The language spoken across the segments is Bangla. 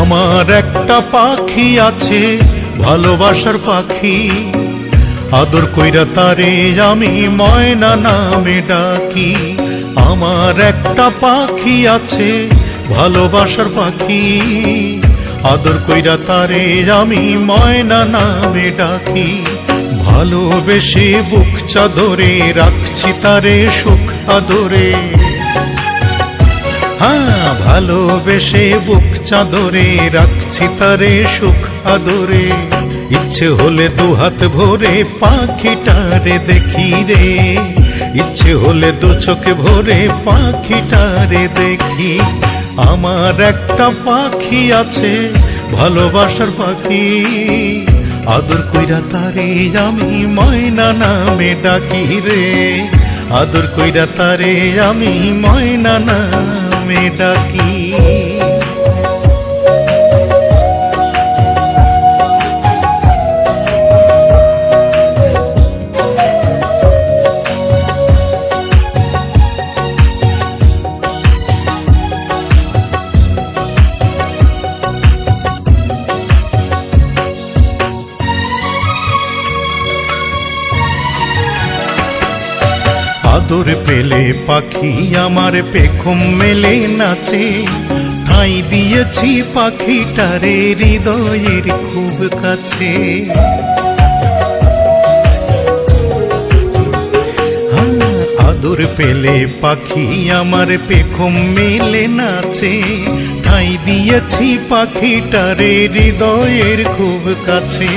আমার একটা পাখি আছে। ভালোবাসার পাখি, আদর কইরা তারে আমি ময়না নামে ডাকি। আমার একটা পাখি আছে, ভালোবাসার পাখি, আদর কইরা তারে আমি ময়না নামে ডাকি। ভালোবেসে বুক চাদরে রাখছি তারে সুখ আদরে। হ্যাঁ ভালোবেসে বুক চাদরে রাখছি তারে সুখ আদরে, ইচ্ছে হলে দু হাত ভরে পাখিটারে দেখি রে। ইচ্ছে হলে দু চোখে ভরে পাখিটারে দেখি। আমার একটা পাখি আছে, ভালোবাসার পাখি। আদর কইরা তারে আমি ময়না নামে ডাকি রে। আদর কইরা তারে আমি ময়না নামে ডাকি। আদর পেলে পাখি আমার পেখম মেলে নাচে। ঠাই দিয়েছি পাখিটারে হৃদয়ের খুব কাছে। আদর পেলে পাখি আমার পেখম মেলে নাচে। ঠাই দিয়েছি পাখিটারে হৃদয়ের খুব কাছে।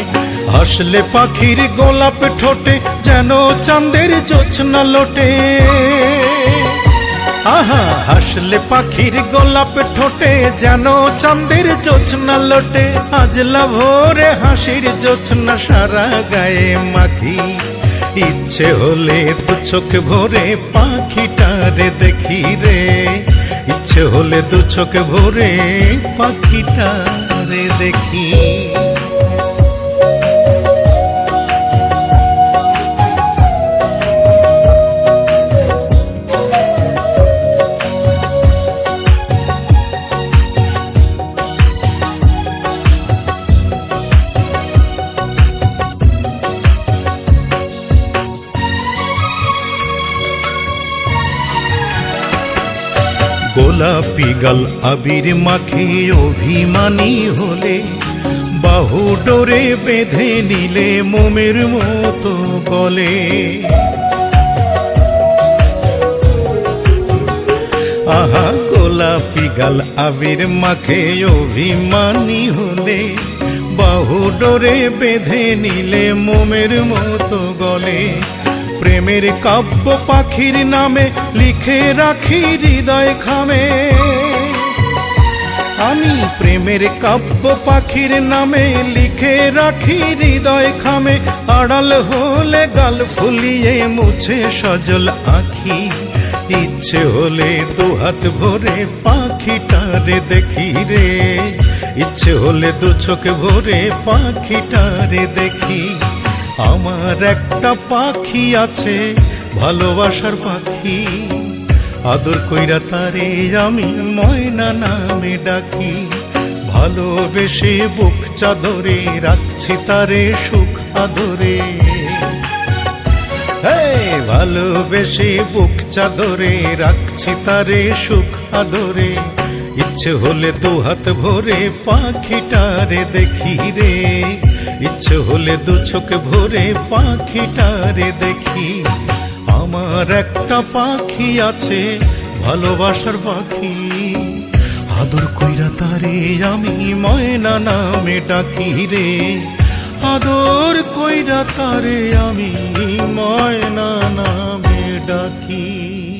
হাসলে পাখির গোলাপ ঠোঁটে যেন চাঁদের জোছনা লোটে। আহা, হাসলে পাখির গোলাপ ঠোঁটে যেন চাঁদের জোছনা লোটে। আজলা ভোরে হাসির জোছনা সারা গায়ে মাখি। ইচ্ছে হলে দু চোখ ভরে পাখিটারে দেখি রে। ইচ্ছে হলে দু চোখ ভরে পাখিটারে দেখি। গোলাপি গাল আবির মাখে অভিমানী হলে বাহু ডোরে বেঁধে নিলে মোমের মতো গলে। আহা, গোলাপি গাল আবির মাখে অভিমানী হলে বাহু ডোরে বেঁধে নিলে মোমের মতো গলে। প্রেমের কাব্য পাখির নামে লিখে রাখি হৃদয় খামে আমি প্রেমের কাব্য পাখির নামে লিখে রাখি হৃদয় খামে আড়াল হলে গাল ফুলিয়ে মুছে সজল আখি। ইচ্ছে হলে দু হাত ভরে পাখিটারে দেখি রে। ইচ্ছে হলে দু চোখ ভরে পাখিটারে দেখি। আমার একটা পাখি আছে, ভালোবাসার পাখি। আদর কইরা তারে আমি ময়না নামে ডাকি। ভালোবেসে বুক চাদরে রাখছি তারে সুখ আদরে। ভালোবেসে বুক চাদরে রাখছি তারে সুখ আদরে। ইচ্ছে হলে দু হাত ভরে পাখিটারে দেখি রে। ইচ্ছে হলে দু চোখ ভরে পাখিটারে দেখি। আমার একটা পাখি আছে, ভালোবাসার পাখি। আদর কইরা তারে আমি ময়না নামে ডাকি রে। আদর কইরা তারে আমি ময়না নামে ডাকি।